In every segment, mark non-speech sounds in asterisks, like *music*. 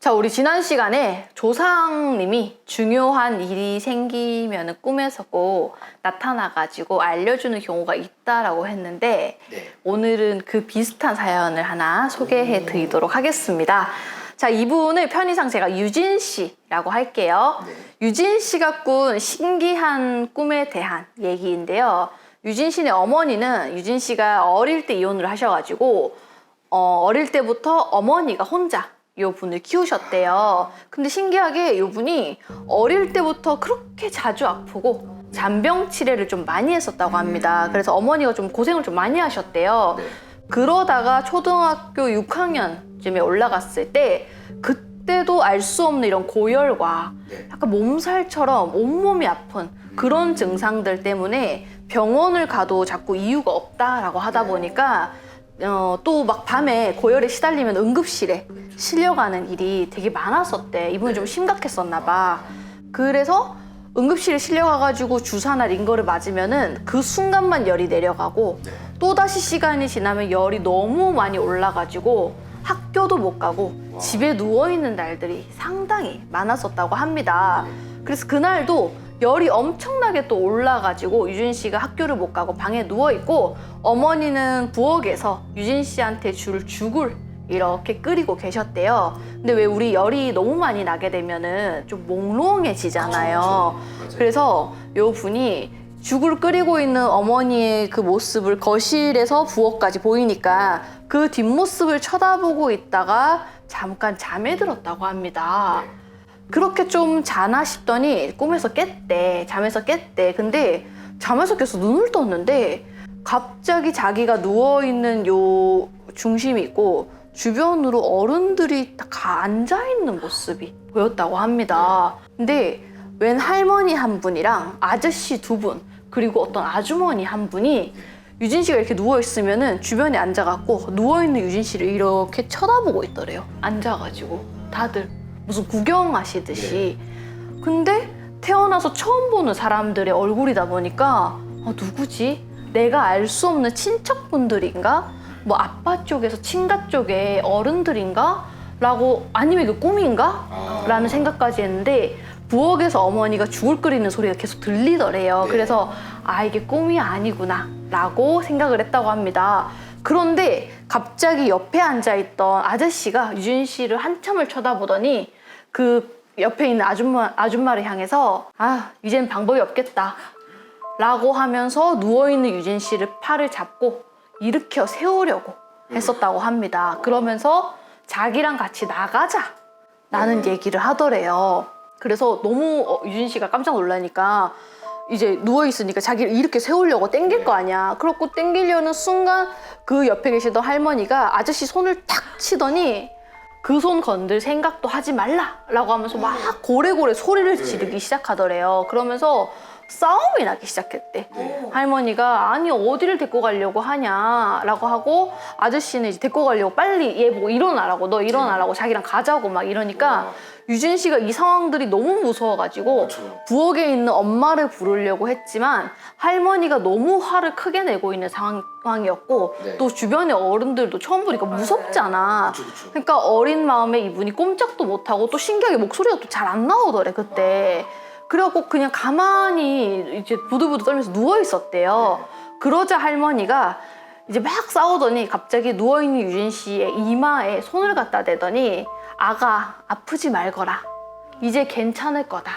자, 우리 지난 시간에 조상님이 중요한 일이 생기면 꿈에서 꼭 나타나가지고 알려주는 경우가 있다라고 했는데 네. 오늘은 그 비슷한 사연을 하나 소개해 드리도록 하겠습니다. 자, 이분을 편의상 제가 유진 씨라고 할게요. 네. 유진 씨가 꾼 신기한 꿈에 대한 얘기인데요. 유진 씨네 어머니는 유진 씨가 어릴 때 이혼을 하셔가지고 어, 어릴 때부터 어머니가 혼자 요 분을 키우셨대요. 근데 신기하게 요 분이 어릴 때부터 그렇게 자주 아프고 잔병 치레를 좀 많이 했었다고 합니다. 그래서 어머니가 좀 고생을 좀 많이 하셨대요. 네. 그러다가 초등학교 6학년쯤에 올라갔을 때 그때도 알 수 없는 이런 고열과 네. 약간 몸살처럼 온몸이 아픈 그런 증상들 때문에 병원을 가도 자꾸 이유가 없다라고 하다 보니까 어, 또 막 밤에 고열에 시달리면 응급실에 실려가는 일이 되게 많았었대. 이분이 좀 심각했었나 봐. 그래서 응급실에 실려가가지고 주사나 링거를 맞으면은 그 순간만 열이 내려가고 네. 또다시 시간이 지나면 열이 너무 많이 올라가지고 학교도 못 가고 와. 집에 누워 있는 날들이 상당히 많았었다고 합니다. 그래서 그날도 열이 엄청나게 또 올라가지고 유진 씨가 학교를 못 가고 방에 누워 있고 어머니는 부엌에서 유진 씨한테 줄 죽을 이렇게 끓이고 계셨대요. 근데 왜 우리 열이 너무 많이 나게 되면은 좀 몽롱해지잖아요. 맞아요. 그래서 요 분이 죽을 끓이고 있는 어머니의 그 모습을 거실에서 부엌까지 보이니까 그 뒷모습을 쳐다보고 있다가 잠깐 잠에 들었다고 합니다. 네. 그렇게 좀 자나 싶더니 꿈에서 깼대. 잠에서 깼대. 근데 잠에서 깨서 눈을 떴는데 갑자기 자기가 누워있는 요 중심이 있고 주변으로 어른들이 다 앉아있는 모습이 보였다고 합니다. 근데 웬 할머니 한 분이랑 아저씨 두 분, 그리고 어떤 아주머니 한 분이 유진 씨가 이렇게 누워 있으면은 주변에 앉아갖고 누워 있는 유진 씨를 이렇게 쳐다보고 있더래요. 앉아가지고 다들 무슨 구경하시듯이. 근데 태어나서 처음 보는 사람들의 얼굴이다 보니까 아, 누구지? 내가 알 수 없는 친척분들인가? 뭐 아빠 쪽에서 친가 쪽의 어른들인가? 라고 아니면 이게 꿈인가? 아. 라는 생각까지 했는데 부엌에서 어머니가 죽을 끓이는 소리가 계속 들리더래요. 네. 그래서 아 이게 꿈이 아니구나 라고 생각을 했다고 합니다. 그런데 갑자기 옆에 앉아 있던 아저씨가 유진 씨를 한참을 쳐다보더니 그 옆에 있는 아줌마, 아줌마를 향해서 아 이젠 방법이 없겠다 라고 하면서 누워있는 유진 씨를 팔을 잡고 일으켜 세우려고 했었다고 합니다. 그러면서 자기랑 같이 나가자 라는 얘기를 하더래요. 그래서 너무 어, 유진 씨가 깜짝 놀라니까 이제 누워 있으니까 자기를 이렇게 세우려고 땡길 거 아니야. 그렇고 땡기려는 순간 그 옆에 계시던 할머니가 아저씨 손을 탁 치더니 그 손 건들 생각도 하지 말라라고 하면서 막 고래고래 소리를 지르기 시작하더래요. 그러면서 싸움이 나기 시작했대. 네. 할머니가 아니 어디를 데리고 가려고 하냐라고 하고 아저씨는 이제 데리고 가려고 빨리 얘 보고 일어나라고 너 일어나라고 자기랑 가자고 막 이러니까 와. 유진 씨가 이 상황들이 너무 무서워가지고 그쵸. 부엌에 있는 엄마를 부르려고 했지만 할머니가 너무 화를 크게 내고 있는 상황이었고 네. 또 주변의 어른들도 처음 보니까 무섭잖아. 그쵸, 그쵸. 그러니까 어린 마음에 이분이 꼼짝도 못하고 또 신기하게 목소리가 또 잘 안 나오더래 그때. 그래갖고 그냥 가만히 이제 부들부들 떨면서 누워 있었대요. 그러자 할머니가 이제 막 싸우더니 갑자기 누워 있는 유진 씨의 이마에 손을 갖다 대더니 아가 아프지 말거라. 이제 괜찮을 거다.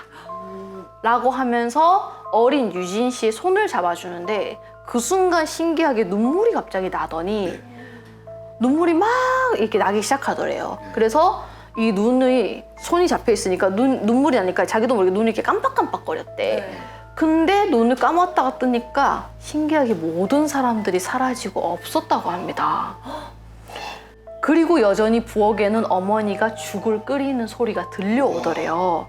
라고 하면서 어린 유진 씨의 손을 잡아주는데 그 순간 신기하게 눈물이 갑자기 나더니 눈물이 막 이렇게 나기 시작하더래요. 그래서 이 눈이 손이 잡혀 있으니까 눈, 눈물이 나니까 자기도 모르게 눈이 이렇게 깜빡깜빡거렸대. 근데 눈을 감았다가 뜨니까 신기하게 모든 사람들이 사라지고 없었다고 합니다. 그리고 여전히 부엌에는 어머니가 죽을 끓이는 소리가 들려오더래요.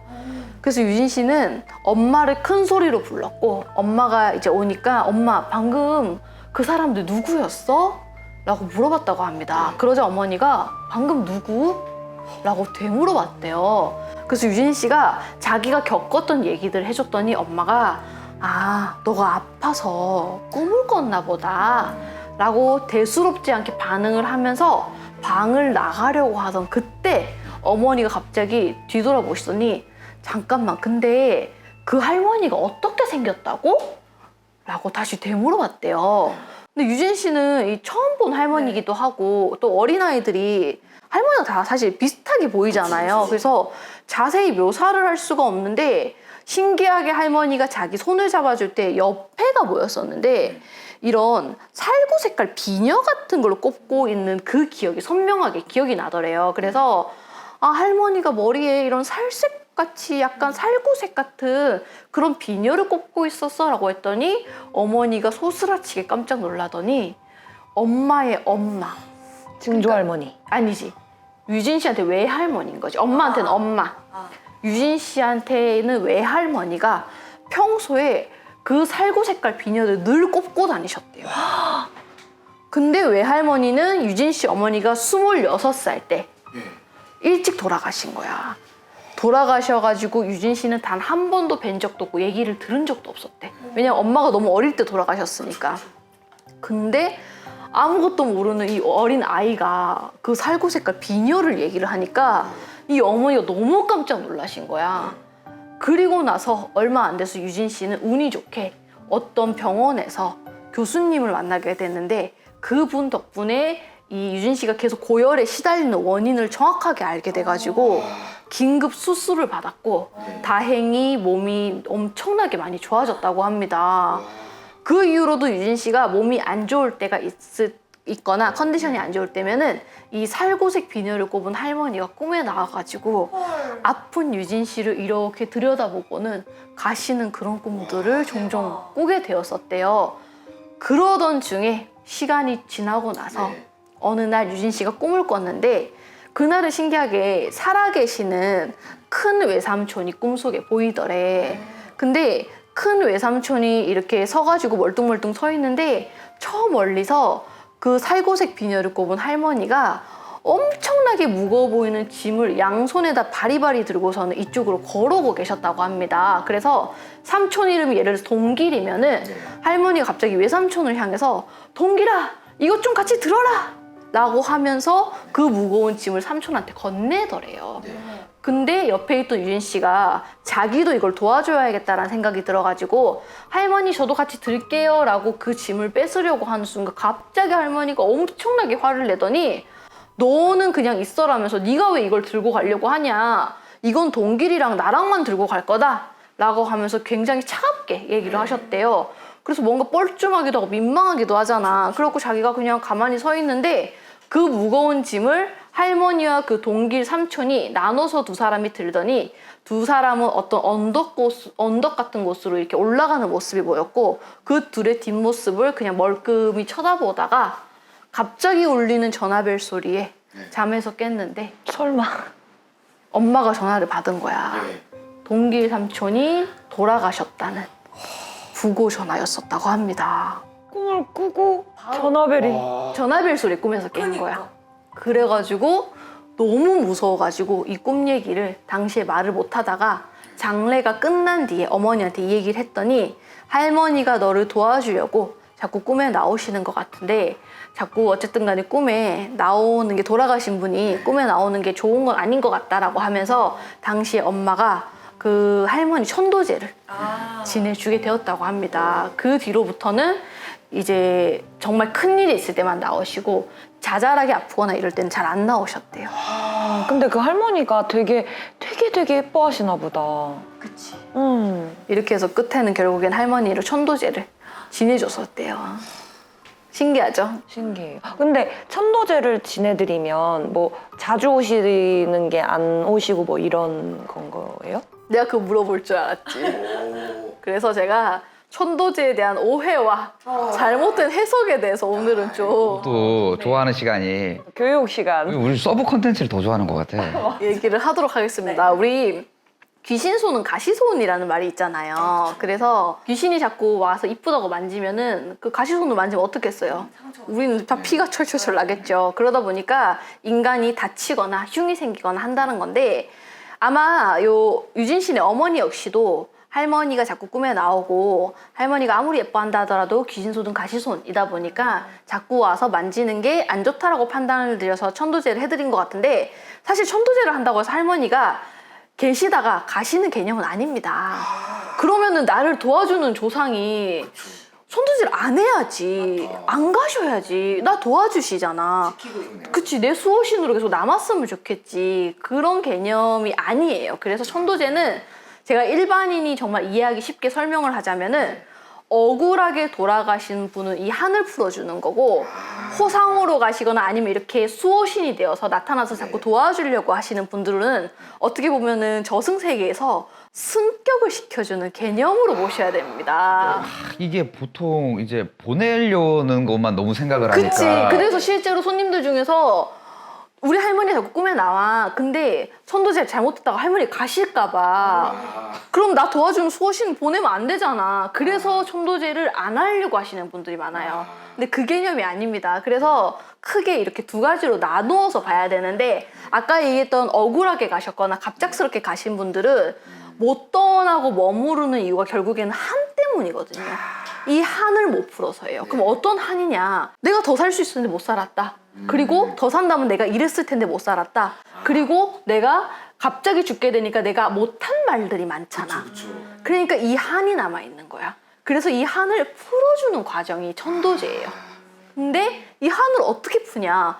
그래서 유진 씨는 엄마를 큰 소리로 불렀고 엄마가 이제 오니까 엄마 방금 그 사람들 누구였어? 라고 물어봤다고 합니다. 그러자 어머니가 방금 누구? 라고 되물어봤대요. 그래서 유진 씨가 자기가 겪었던 얘기들 해줬더니 엄마가 아, 너가 아파서 꿈을 꿨나 보다. 라고 대수롭지 않게 반응을 하면서 방을 나가려고 하던 그때 어머니가 갑자기 뒤돌아보시더니 잠깐만 근데 그 할머니가 어떻게 생겼다고? 라고 다시 되물어봤대요. 근데 유진 씨는 이 처음 본 할머니기도 하고 또 어린아이들이 할머니가 다 사실 비슷하게 보이잖아요. 그래서 자세히 묘사를 할 수가 없는데 신기하게 할머니가 자기 손을 잡아줄 때 옆에가 보였었는데 이런 살구 색깔 비녀 같은 걸로 꼽고 있는 그 기억이 선명하게 기억이 나더래요. 그래서 아 할머니가 머리에 이런 살색 같이 약간 살구색 같은 그런 비녀를 꼽고 있었어 라고 했더니 어머니가 소스라치게 깜짝 놀라더니 엄마의 엄마. 증조 할머니. 아니지. 유진 씨한테 외할머니인 거지. 엄마한테는 엄마. 유진 씨한테는 외할머니가 평소에 그 살구 색깔 비녀를 늘 꼽고 다니셨대요. *gasps* 근데 외할머니는 유진 씨 어머니가 26살 때 일찍 돌아가신 거야. 돌아가셔가지고 유진 씨는 단 한 번도 뵌 적도 없고 얘기를 들은 적도 없었대. 왜냐면 엄마가 너무 어릴 때 돌아가셨으니까. 근데 아무것도 모르는 이 어린 아이가 그 살구 색깔 비녀를 얘기를 하니까 이 어머니가 너무 깜짝 놀라신 거야. 그리고 나서 얼마 안 돼서 유진 씨는 운이 좋게 어떤 병원에서 교수님을 만나게 됐는데 그분 덕분에 이 유진 씨가 계속 고열에 시달리는 원인을 정확하게 알게 돼가지고 긴급 수술을 받았고 다행히 몸이 엄청나게 많이 좋아졌다고 합니다. 그 이후로도 유진 씨가 몸이 안 좋을 때가 있, 있거나 컨디션이 안 좋을 때면은 이 살구색 비녀를 꼽은 할머니가 꿈에 나와가지고 아픈 유진 씨를 이렇게 들여다보고는 가시는 그런 꿈들을 종종 꾸게 되었었대요. 그러던 중에 시간이 지나고 나서 어느 날 유진 씨가 꿈을 꿨는데 그날은 신기하게 살아계시는 큰 외삼촌이 꿈속에 보이더래. 근데 큰 외삼촌이 이렇게 서가지고 멀뚱멀뚱 서 있는데 저 멀리서 그 살구색 비녀를 꼽은 할머니가 엄청나게 무거워 보이는 짐을 양손에다 바리바리 들고서는 이쪽으로 걸어오고 계셨다고 합니다. 그래서 삼촌 이름이 예를 들어서 동길이면은 할머니가 갑자기 외삼촌을 향해서 동길아 이것 좀 같이 들어라 라고 하면서 그 무거운 짐을 삼촌한테 건네더래요. 근데 옆에 있던 유진 씨가 자기도 이걸 도와줘야겠다라는 생각이 들어가지고 할머니 저도 같이 들게요 라고 그 짐을 뺏으려고 하는 순간 갑자기 할머니가 엄청나게 화를 내더니 너는 그냥 있어라면서 네가 왜 이걸 들고 가려고 하냐? 이건 동길이랑 나랑만 들고 갈 거다 라고 하면서 굉장히 차갑게 얘기를 하셨대요. 그래서 뭔가 뻘쭘하기도 하고 민망하기도 하잖아. 그래갖고 자기가 그냥 가만히 서 있는데 그 무거운 짐을 할머니와 그 동길 삼촌이 나눠서 두 사람이 들더니 두 사람은 어떤 언덕 곳, 언덕 같은 곳으로 이렇게 올라가는 모습이 보였고 그 둘의 뒷모습을 그냥 멀끔히 쳐다보다가 갑자기 울리는 전화벨 소리에 잠에서 깼는데 설마. 엄마가 전화를 받은 거야. 동길 삼촌이 돌아가셨다는 부고 전화였었다고 합니다. 꿈을 꾸고 전화벨이. 전화벨 소리 꿈에서 깬 거야. 그래가지고 너무 무서워가지고 이 꿈 얘기를 당시에 말을 못하다가 장례가 끝난 뒤에 어머니한테 이 얘기를 했더니 할머니가 너를 도와주려고 자꾸 꿈에 나오시는 것 같은데 자꾸 어쨌든 간에 꿈에 나오는 게 돌아가신 분이 꿈에 나오는 게 좋은 건 아닌 것 같다라고 하면서 당시에 엄마가 그 할머니 천도제를 지내주게 되었다고 합니다. 그 뒤로부터는 이제 정말 큰 일이 있을 때만 나오시고 자잘하게 아프거나 이럴 때는 잘 안 나오셨대요. 아, 근데 그 할머니가 되게 되게 되게 예뻐하시나 보다. 그치. 음. 이렇게 해서 끝에는 결국엔 할머니를 천도제를 지내줬었대요. 신기하죠? 신기해요. 근데 천도제를 지내드리면 뭐 자주 오시는 게 안 오시고 뭐 이런 건 거예요? 내가 그거 물어볼 줄 알았지. 그래서 제가 천도제에 대한 오해와 잘못된 해석에 대해서 오늘은 좀 또 좋아하는 시간이 교육 시간. 우리 서브 컨텐츠를 더 좋아하는 것 같아. *laughs* 얘기를 하도록 하겠습니다. 우리 귀신 손은 가시 손이라는 말이 있잖아요. 그래서 귀신이 자꾸 와서 이쁘다고 만지면은 그 가시 손을 만지면 어떻겠어요? 우리는 다 피가 철철철 나겠죠. 그러다 보니까 인간이 다치거나 흉이 생기거나 한다는 건데 아마 요 유진 씨네 어머니 역시도 할머니가 자꾸 꿈에 나오고 할머니가 아무리 예뻐한다 하더라도 귀신손은 가시손이다 보니까 자꾸 와서 만지는 게 안 좋다라고 판단을 드려서 천도제를 해드린 것 같은데 사실 천도제를 한다고 해서 할머니가 계시다가 가시는 개념은 아닙니다. 그러면은 나를 도와주는 조상이 손도질 안 해야지. 안 가셔야지. 나 도와주시잖아. 그치, 내 수호신으로 계속 남았으면 좋겠지. 그런 개념이 아니에요. 그래서 천도제는 제가 일반인이 정말 이해하기 쉽게 설명을 하자면은 억울하게 돌아가신 분은 이 한을 풀어주는 거고 호상으로 가시거나 아니면 이렇게 수호신이 되어서 나타나서 자꾸 도와주려고 하시는 분들은 어떻게 보면은 저승세계에서 승격을 시켜주는 개념으로 모셔야 됩니다. 이게 보통 이제 보내려는 것만 너무 생각을 하니까. 그치. 그래서 실제로 손님들 중에서 우리 할머니 자꾸 꿈에 나와. 근데 천도제 잘못했다가 할머니 가실까봐. 그럼 나 도와주는 수호신 보내면 안 되잖아. 그래서 천도제를 안 하려고 하시는 분들이 많아요. 근데 그 개념이 아닙니다. 그래서 크게 이렇게 두 가지로 나누어서 봐야 되는데 아까 얘기했던 억울하게 가셨거나 갑작스럽게 가신 분들은 못 떠나고 머무르는 이유가 결국에는 한 때문이거든요. 이 한을 못 풀어서예요. 그럼 어떤 한이냐? 내가 더 살 수 있었는데 못 살았다. 그리고 더 산다면 내가 이랬을 텐데 못 살았다. 그리고 내가 갑자기 죽게 되니까 내가 못한 말들이 많잖아. 그러니까 이 한이 남아 있는 거야. 그래서 이 한을 풀어주는 과정이 천도제예요. 근데 이 한을 어떻게 푸냐?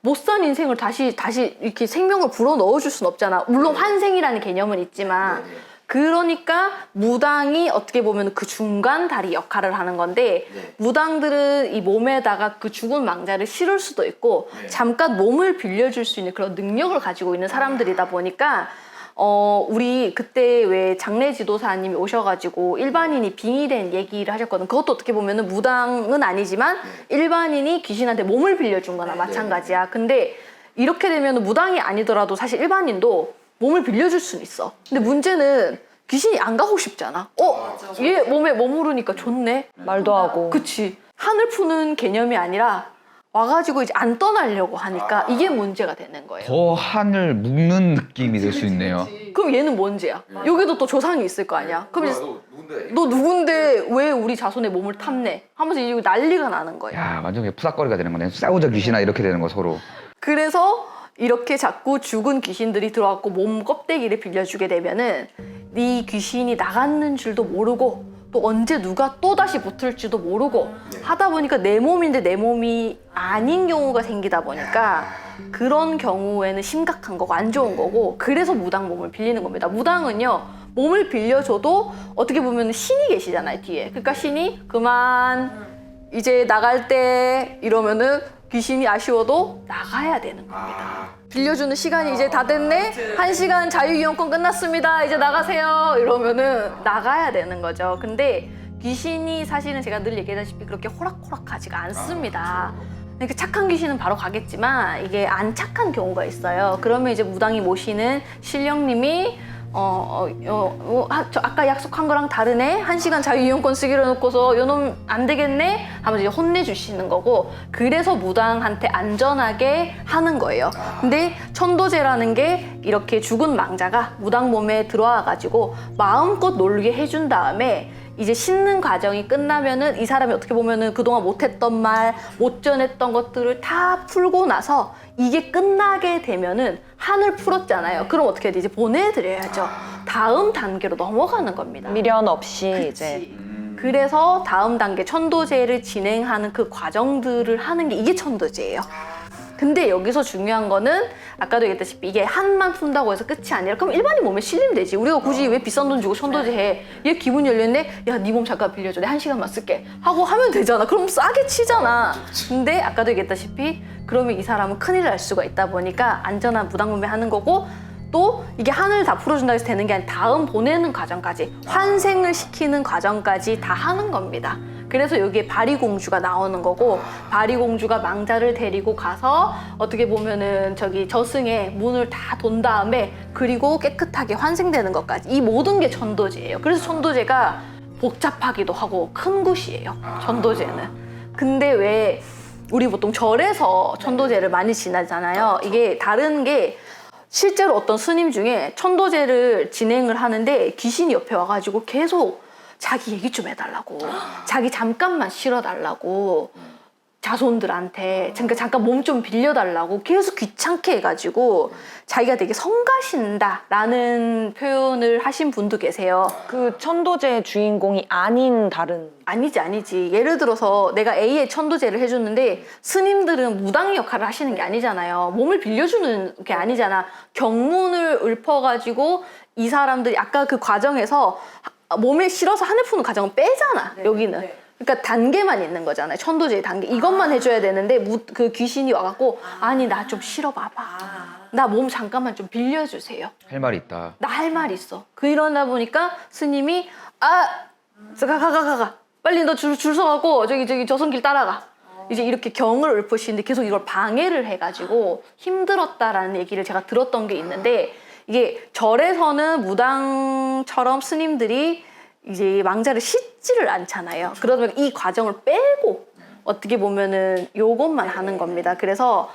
못 산 인생을 다시 다시 이렇게 생명을 불어 넣어줄 순 없잖아. 물론 환생이라는 개념은 있지만 그러니까 무당이 어떻게 보면 그 중간 다리 역할을 하는 건데 무당들은 이 몸에다가 그 죽은 망자를 실을 수도 있고 잠깐 몸을 빌려줄 수 있는 그런 능력을 가지고 있는 사람들이다 보니까 어 우리 그때 왜 장례 지도사님이 오셔가지고 일반인이 빙의된 얘기를 하셨거든. 그것도 어떻게 보면은 무당은 아니지만 일반인이 귀신한테 몸을 빌려준 거나 마찬가지야. 근데 이렇게 되면 무당이 아니더라도 사실 일반인도 몸을 빌려줄 수는 있어. 근데 문제는 귀신이 안 가고 싶잖아. 어, 얘 몸에 머무르니까 좋네. 말도 하고. 그치. 한을 푸는 개념이 아니라 와가지고 이제 안 떠나려고 하니까 이게 문제가 되는 거예요. 더 한을 묶는 느낌이 될 수 있네요. 그럼 얘는 뭔지야? 여기도 또 조상이 있을 거 아니야? 그럼 이제 너 누군데 왜 우리 자손의 몸을 탐내? 하면서 이제 난리가 나는 거예요. 야, 완전 그냥 푸닥거리가 되는 거네. 싸우자 귀신아 이렇게 되는 거 서로. 그래서 이렇게 자꾸 죽은 귀신들이 들어왔고 몸 껍데기를 빌려주게 되면은 네 귀신이 나갔는 줄도 모르고 또 언제 누가 또 다시 붙을지도 모르고 하다 보니까 내 몸인데 내 몸이 아닌 경우가 생기다 보니까 그런 경우에는 심각한 거고 안 좋은 거고 그래서 무당 몸을 빌리는 겁니다. 무당은요 몸을 빌려줘도 어떻게 보면 신이 계시잖아요 뒤에. 그러니까 신이 그만 이제 나갈 때 이러면은 귀신이 아쉬워도 나가야 되는 겁니다. 빌려주는 시간이 이제 다 됐네? 한 시간 자유이용권 끝났습니다. 이제 나가세요. 이러면은 나가야 되는 거죠. 근데 귀신이 사실은 제가 늘 얘기하다시피 그렇게 호락호락하지가 않습니다. 그러니까 착한 귀신은 바로 가겠지만 이게 안 착한 경우가 있어요. 그러면 이제 무당이 모시는 신령님이 어, 어, 어, 어, 아, 저 아까 약속한 거랑 다르네? 한 시간 자유이용권 쓰기로 놓고서 요놈 안 되겠네? 하면서 이제 혼내주시는 거고, 그래서 무당한테 안전하게 하는 거예요. 근데 천도제라는 게 이렇게 죽은 망자가 무당 몸에 들어와 가지고 마음껏 놀게 해준 다음에 이제 씻는 과정이 끝나면은 이 사람이 어떻게 보면은 그동안 못했던 말, 못 전했던 것들을 다 풀고 나서 이게 끝나게 되면은 한을 풀었잖아요. 그럼 어떻게 해야 돼? 이제 보내드려야죠. 다음 단계로 넘어가는 겁니다. 미련 없이 이제 그래서 다음 단계 천도제를 진행하는 그 과정들을 하는 게 이게 천도제예요. 근데 여기서 중요한 거는 아까도 얘기했다시피 이게 한만 푼다고 해서 끝이 아니라 그럼 일반인 몸에 실리면 되지. 우리가 굳이 왜 비싼 돈 주고 천도제 해? 얘 기분 열렸네? 야, 네 몸 잠깐 빌려줘. 내 한 시간만 쓸게. 하고 하면 되잖아. 그럼 싸게 치잖아. 근데 아까도 얘기했다시피 그러면 이 사람은 큰일 날 수가 있다 보니까 안전한 무당몸에 하는 거고 또 이게 하늘 다 풀어준다 해서 되는 게 아니라 다음 보내는 과정까지 환생을 시키는 과정까지 다 하는 겁니다. 그래서 여기에 바리공주가 나오는 거고 바리공주가 망자를 데리고 가서 어떻게 보면은 저기 저승의 문을 다 돈 다음에 그리고 깨끗하게 환생되는 것까지 이 모든 게 천도제예요. 그래서 천도제가 복잡하기도 하고 큰 곳이에요. 천도제는. 근데 왜 우리 보통 절에서 천도제를 많이 지나잖아요. 이게 다른 게 실제로 어떤 스님 중에 천도제를 진행을 하는데 귀신이 옆에 와가지고 계속 자기 얘기 좀 해달라고. 자기 잠깐만 실어달라고. 자손들한테 잠깐 잠깐 몸 좀 빌려달라고 계속 귀찮게 해가지고 자기가 되게 성가신다라는 표현을 하신 분도 계세요. 그 천도제의 주인공이 아닌 다른 아니지 아니지. 예를 들어서 내가 A의 천도제를 해줬는데 스님들은 무당 역할을 하시는 게 아니잖아요. 몸을 빌려주는 게 아니잖아. 경문을 읊어가지고 이 사람들이 아까 그 과정에서 하- 몸에 실어서 하늘 푸는 과정은 빼잖아 여기는. 그러니까 단계만 있는 거잖아요 천도제의 단계. 이것만 해줘야 되는데 무, 그 귀신이 와갖고 아 니 나 좀 실어봐봐. 나 몸 잠깐만 좀 빌려주세요. 할 말이 있다. 나 할 말 있어. 그 이러다 보니까 스님이 아, 가가가가 가. 빨리 너 줄 줄 서갖고 저기 저기 조선길 따라가. 이제 이렇게 경을 읊으시는데 계속 이걸 방해를 해가지고 힘들었다라는 얘기를 제가 들었던 게 있는데 이게 절에서는 무당처럼 스님들이 이제 망자를 씻지를 않잖아요. 보니까 이 과정을 빼고 어떻게 보면은 요것만 하는 겁니다. 그래서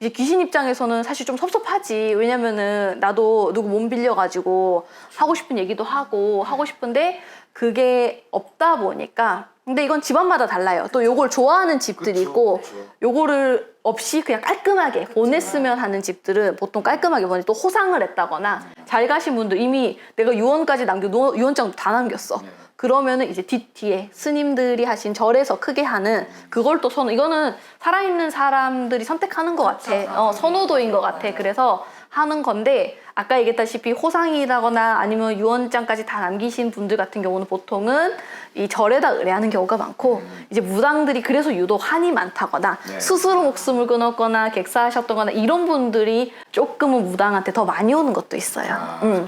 이제 귀신 입장에서는 사실 좀 섭섭하지. 왜냐면은 나도 누구 몸 빌려가지고 하고 싶은 얘기도 하고 하고 싶은데 그게 없다 보니까. 근데 이건 집안마다 달라요. 또 요걸 좋아하는 집들이 있고 요거를 없이 그냥 깔끔하게 보냈으면 하는 집들은 보통 깔끔하게 보내 또 호상을 했다거나 잘 가신 분들 이미 내가 유언까지 남겨 노- 유언장 다 남겼어. 그러면은 이제 뒤뒤에 스님들이 하신 절에서 크게 하는 그걸 또 선호 이거는 살아있는 사람들이 선택하는 것 같아. 어, 선호도인 것 같아. 그래서 하는 건데 아까 얘기했다시피 호상이라거나 아니면 유언장까지 다 남기신 분들 같은 경우는 보통은 이 절에다 의뢰하는 경우가 많고 이제 무당들이 그래서 유독 한이 많다거나 스스로 목숨을 끊었거나 객사하셨거나 이런 분들이 조금은 무당한테 더 많이 오는 것도 있어요. 음.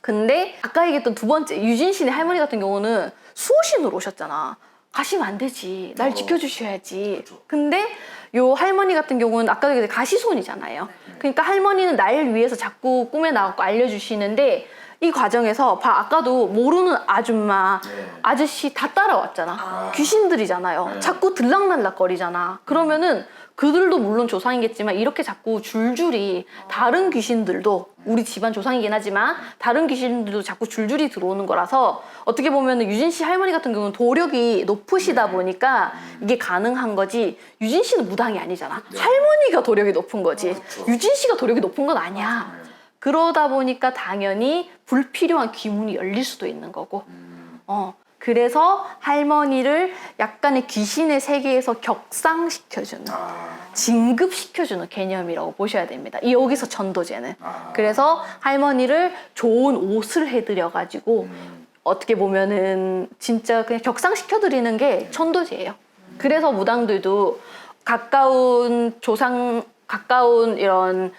근데 아까 얘기했던 두 번째 유진 씨네 할머니 같은 경우는 수호신으로 오셨잖아. 가시면 안 되지. 날 지켜주셔야지. 근데 요 할머니 같은 경우는 아까 얘기했던 가시손이잖아요. 그러니까 할머니는 날 위해서 자꾸 꿈에 나갖고 알려주시는데 이 과정에서 봐 아까도 모르는 아줌마 아저씨 다 따라왔잖아. 귀신들이잖아요. 자꾸 들락날락거리잖아. 그러면은 그들도 물론 조상이겠지만 이렇게 자꾸 줄줄이 다른 귀신들도 우리 집안 조상이긴 하지만 다른 귀신들도 자꾸 줄줄이 들어오는 거라서 어떻게 보면 유진 씨 할머니 같은 경우는 도력이 높으시다 보니까 이게 가능한 거지 유진 씨는 무당이 아니잖아. 할머니가 도력이 높은 거지. 유진 씨가 도력이 높은 건 아니야. 그러다 보니까 당연히 불필요한 귀문이 열릴 수도 있는 거고. 어 그래서 할머니를 약간의 귀신의 세계에서 격상시켜주는 진급시켜주는 개념이라고 보셔야 됩니다. 이 여기서 전도제는. 그래서 할머니를 좋은 옷을 해드려가지고 어떻게 보면은 진짜 그냥 격상시켜드리는 게 천도제예요. 그래서 무당들도 가까운 조상, 가까운 이런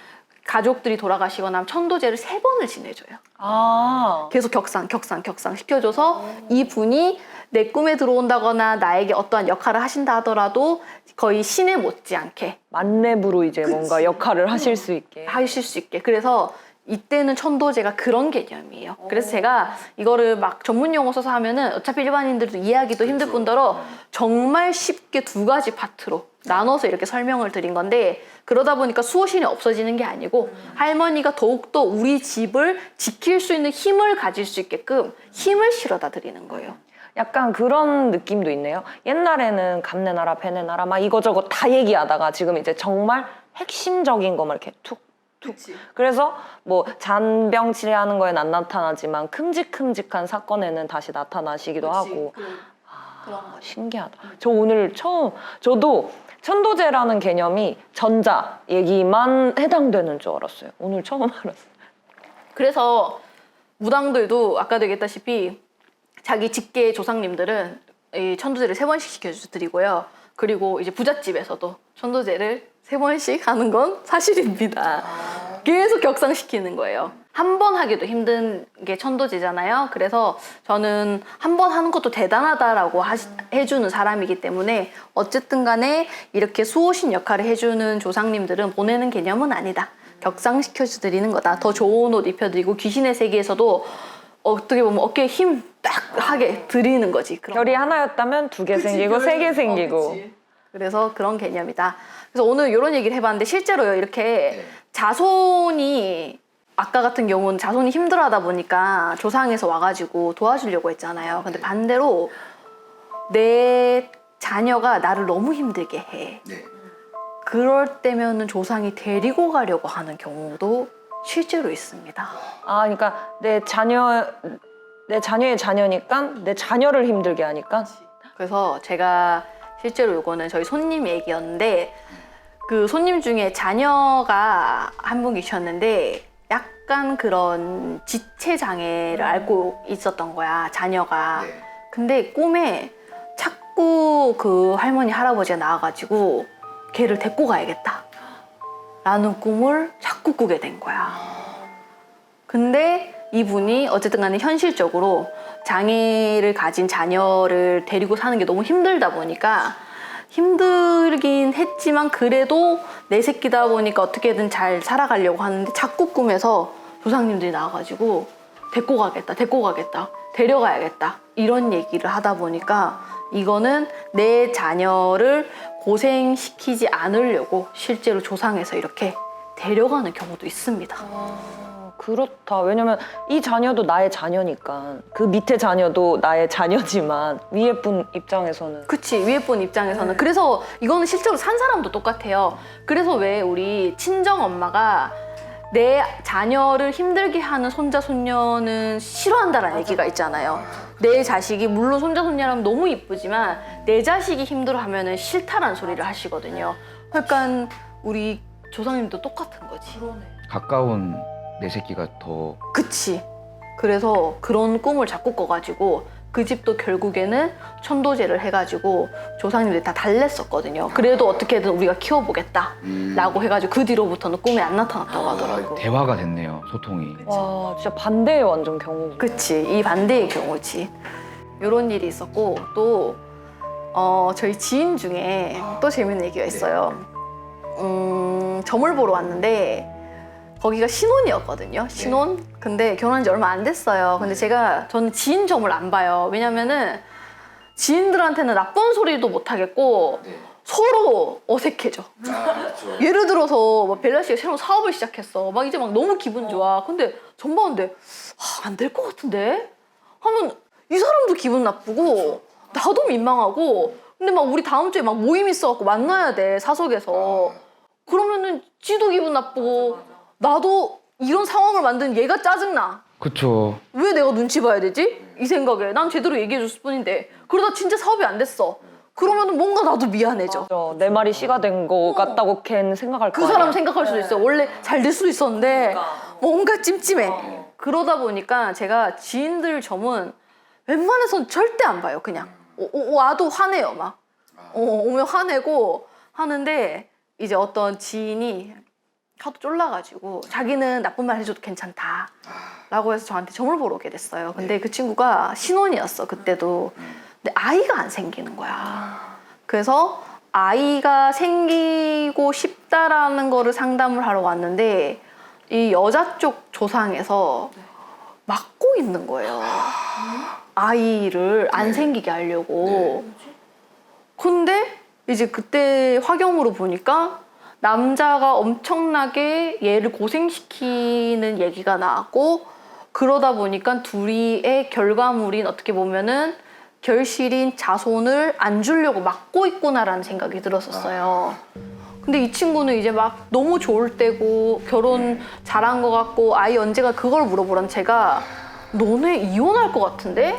가족들이 돌아가시거나 천도제를 세 번을 지내줘요. 아. 계속 격상, 격상, 격상 시켜줘서 이 분이 내 꿈에 들어온다거나 나에게 어떠한 역할을 하신다 하더라도 거의 신에 못지않게 만렙으로 이제 뭔가 역할을 하실 수 있게. 하실 수 있게. 그래서 이때는 천도제가 그런 개념이에요. 그래서 제가 이거를 막 전문 용어 써서 하면은 어차피 일반인들도 이해하기도 힘들 뿐더러 정말 쉽게 두 가지 파트로 나눠서 이렇게 설명을 드린 건데 그러다 보니까 수호신이 없어지는 게 아니고 할머니가 더욱더 우리 집을 지킬 수 있는 힘을 가질 수 있게끔 힘을 실어다 드리는 거예요. 약간 그런 느낌도 있네요. 옛날에는 감내나라, 배내나라 막 이거저거 다 얘기하다가 지금 이제 정말 핵심적인 것만 이렇게 툭 툭. 그래서 뭐 잔병 치료하는 거엔 안 나타나지만 큼직큼직한 사건에는 다시 나타나시기도 하고 아, 신기하다. 저 오늘 처음 저도 천도제라는 개념이 전자 얘기만 해당되는 줄 알았어요. 오늘 처음 *laughs* 알았어요. 그래서 무당들도 아까도 얘기했다시피 자기 직계 조상님들은 이 천도제를 세 번씩 시켜드리고요. 그리고 이제 부잣집에서도 천도제를 세 번씩 하는 건 사실입니다. 계속 격상시키는 거예요. 한 번 하기도 힘든 게 천도제잖아요. 그래서 저는 한 번 하는 것도 대단하다라고 하시- 해주는 사람이기 때문에 어쨌든 간에 이렇게 수호신 역할을 해주는 조상님들은 보내는 개념은 아니다. 격상시켜 드리는 거다. 더 좋은 옷 입혀드리고 귀신의 세계에서도 어떻게 보면 어깨에 힘 딱 하게 드리는 거지. 그런 별이 하나였다면 두 개 생기고 세 개 생기고 그래서 그런 개념이다. 그래서 오늘 이런 얘기를 해봤는데 실제로요 이렇게 자손이 아까 같은 경우는 자손이 힘들어하다 보니까 조상에서 와가지고 도와주려고 했잖아요. 근데 반대로 내 자녀가 나를 너무 힘들게 해. 네. 그럴 때면은 조상이 데리고 가려고 하는 경우도 실제로 있습니다. 아, 그러니까 내 자녀 내 자녀의 자녀니까 내 자녀를 힘들게 하니까 그래서 제가 실제로 요거는 저희 손님 얘기였는데 그 손님 중에 자녀가 한 분 계셨는데 약간 그런 지체 장애를 앓고 있었던 거야 자녀가. 네. 근데 꿈에 자꾸 그 할머니 할아버지가 나와가지고 걔를 데리고 가야겠다 라는 꿈을 자꾸 꾸게 된 거야. 근데 이분이 어쨌든 간에 현실적으로 장애를 가진 자녀를 데리고 사는 게 너무 힘들다 보니까 힘들긴 했지만 그래도 내 새끼다 보니까 어떻게든 잘 살아가려고 하는데 자꾸 꿈에서 조상님들이 나와가지고 데리고 가겠다, 데리고 가겠다, 데려가야겠다 이런 얘기를 하다 보니까 이거는 내 자녀를 고생시키지 않으려고 실제로 조상에서 이렇게 데려가는 경우도 있습니다. 어, 그렇다. 왜냐면 이 자녀도 나의 자녀니까. 그 밑에 자녀도 나의 자녀지만 위에 분 입장에서는. 그치 위에 분 입장에서는. 그래서 이거는 실제로 산 사람도 똑같아요. 그래서 왜 우리 친정 엄마가 내 자녀를 힘들게 하는 손자 손녀는 싫어한다라는 얘기가 있잖아요. 내 자식이 물론 손자 손녀라면 너무 이쁘지만 내 자식이 힘들어하면은 싫다라는 소리를 하시거든요. 그러니까 우리 조상님도 똑같은 거지. 가까운 내 새끼가 더 그치. 그래서 그런 꿈을 자꾸 꿔가지고 그 집도 결국에는 천도제를 해가지고 조상님들이 다 달랬었거든요. 그래도 어떻게든 우리가 키워보겠다. 음. 라고 해가지고 그 뒤로부터는 꿈에 안 나타났다고 하더라고. 대화가 됐네요 소통이. 와 진짜 반대의 완전 경우. 그치. 이 반대의 경우지. 이런 일이 있었고 또 어, 저희 지인 중에 또 재밌는 얘기가 있어요. 음, 점을 보러 왔는데 거기가 신혼이었거든요. 신혼. 근데 결혼한 지 얼마 안 됐어요. 근데 제가 저는 지인 점을 안 봐요. 왜냐면은 지인들한테는 나쁜 소리도 못 하겠고 네. 서로 어색해져. 아, 그렇죠. *laughs* 예를 들어서 뭐 벨라 씨가 새로운 사업을 시작했어. 막 이제 막 너무 기분 좋아. 근데 전 봤는데 아, 안될 것 같은데? 하면 이 사람도 기분 나쁘고 나도 민망하고 근데 막 우리 다음 주에 막 모임 있어갖고 만나야 돼 사석에서 그러면은 지도 기분 나쁘고 나도 이런 상황을 만든 얘가 짜증나. 그쵸. 왜 내가 눈치 봐야 되지? 이 생각에 난 제대로 얘기해 줬을 뿐인데 그러다 진짜 사업이 안 됐어. 그러면은 뭔가 나도 미안해져. 맞아. 내 말이 씨가 된 거 같다고 걔는 생각할 그 거야. 사람 생각할 수도 있어. 원래 잘 될 수도 있었는데 뭔가 찜찜해. 그러다 보니까 제가 지인들 점은 웬만해선 절대 안 봐요. 그냥 오- 오- 와도 화내요 막. 어, 오면 화내고 하는데 이제 어떤 지인이 하도 쫄라가지고 자기는 나쁜 말 해줘도 괜찮다. 라고 해서 저한테 점을 보러 오게 됐어요. 근데 그 친구가 신혼이었어, 그때도. 근데 아이가 안 생기는 거야. 그래서 아이가 생기고 싶다라는 거를 상담을 하러 왔는데 이 여자 쪽 조상에서 막고 있는 거예요. 아이를 안 생기게 하려고. 근데 이제 그때 화경으로 보니까 남자가 엄청나게 얘를 고생시키는 얘기가 나왔고 그러다 보니까 둘이의 결과물인 어떻게 보면은 결실인 자손을 안 주려고 막고 있구나라는 생각이 들었었어요. 근데 이 친구는 이제 막 너무 좋을 때고 결혼 잘한 것 같고 아이 언제가 그걸 물어보란 제가 너네 이혼할 것 같은데?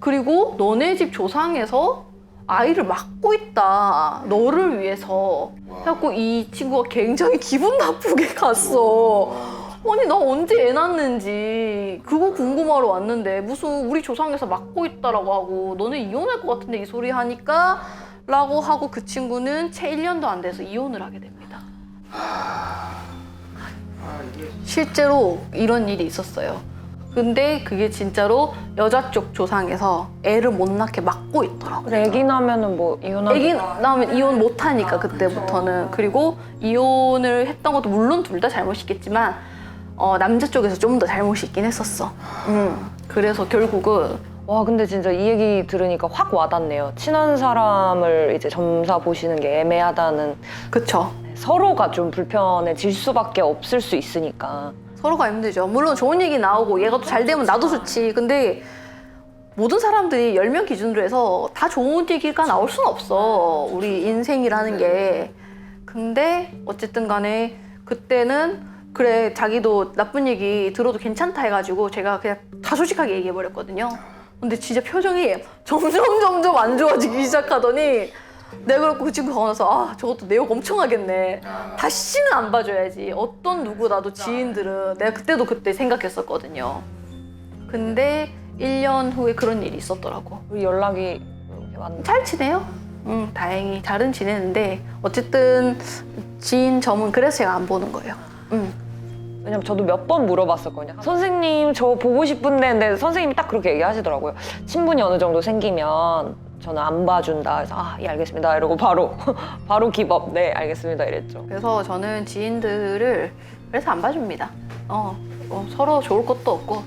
그리고 너네 집 조상에서 아이를 막고 있다. 너를 위해서. 해갖고 이 친구가 굉장히 기분 나쁘게 *laughs* 갔어. 아니 나 언제 애 낳는지 그거 궁금하러 왔는데 무슨 우리 조상에서 막고 있다라고 하고 너네 이혼할 것 같은데 이 소리 하니까 라고 하고 그 친구는 채 1년도 안 돼서 이혼을 하게 됩니다. 실제로 이런 일이 있었어요. 근데 그게 진짜로 여자 쪽 조상에서 애를 못 낳게 막고 있더라고요. 애기 나면은 뭐 이혼하기 애기 낳으면 이혼 못 하니까 그때부터는 그리고 이혼을 했던 것도 물론 둘 다 잘못이겠지만 어, 남자 쪽에서 좀 더 잘못이 있긴 했었어. 음. 그래서 결국은 와 근데 진짜 이 얘기 들으니까 확 와닿네요. 친한 사람을 이제 점사 보시는 게 애매하다는 그쵸. 서로가 좀 불편해질 수밖에 없을 수 있으니까 서로가 힘들죠. 물론 좋은 얘기 나오고 얘가 또 잘 되면 나도 좋지. 근데 모든 사람들이 10명 기준으로 해서 다 좋은 얘기가 나올 수는 없어. 우리 인생이라는 게. 근데 어쨌든 간에 그때는 그래 자기도 나쁜 얘기 들어도 괜찮다 해가지고 제가 그냥 다 솔직하게 얘기해버렸거든요. 근데 진짜 표정이 점점 점점 안 좋아지기 시작하더니 내가 그렇고 그 친구 가고 나서 아 저것도 내욕 엄청 하겠네. 다시는 안 봐줘야지. 어떤 누구라도 지인들은 내가 그때도 그때 생각했었거든요. 근데 1년 후에 그런 일이 있었더라고. 우리 연락이 왔는데 잘 지내요? 응, 다행히 잘은 지내는데 어쨌든 지인 점은 그래서 제가 안 보는 거예요. 응. 왜냐면 저도 몇 번 물어봤었거든요. 선생님 저 보고 싶은데 근데 선생님이 딱 그렇게 얘기하시더라고요. 친분이 어느 정도 생기면 저는 안 봐준다. 그래서 아, 예 알겠습니다. 이러고 바로 *laughs* 바로 기법. 네, 알겠습니다. 이랬죠. 그래서 저는 지인들을 그래서 안 봐줍니다. 어, 어, 서로 좋을 것도 없고.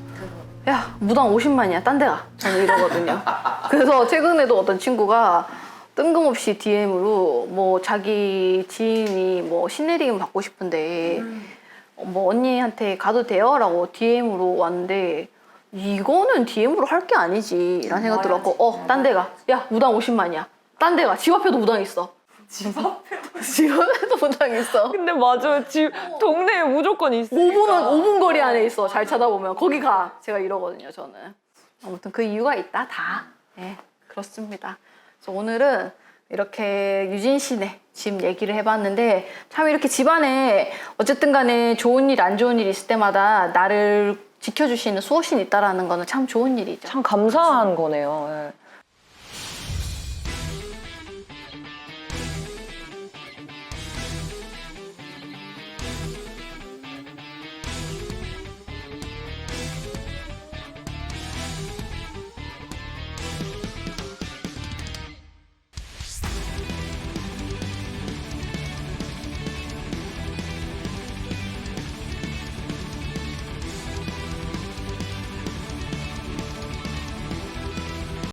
야, 무당 50만이야. 딴 데 가. 저는 이러거든요. *laughs* 그래서 최근에도 어떤 친구가 뜬금없이 DM으로 뭐 자기 지인이 뭐 신내리금 받고 싶은데 어, 뭐 언니한테 가도 돼요? 라고 DM으로 왔는데 이거는 DM으로 할 게 아니지 라는 생각 들었고 어, 딴 데가. 야, 무당 50만이야. 딴 데가. 집 앞에도 무당 있어. 집 앞에도? *laughs* 집 앞에도 무당 있어. 근데 맞아요. 집 동네에 무조건 있어. 5분은 5분 거리 안에 있어. 잘 찾아보면 거기 가. 제가 이러거든요. 저는. 아무튼 그 이유가 있다. 다. 네, 그렇습니다. 그래서 오늘은 이렇게 유진 씨네 집 얘기를 해봤는데 참 이렇게 집안에 어쨌든 간에 좋은 일, 안 좋은 일 있을 때마다 나를 지켜주시는 수호신 있다라는 거는 참 좋은 일이죠. 참 감사한 거네요. 예.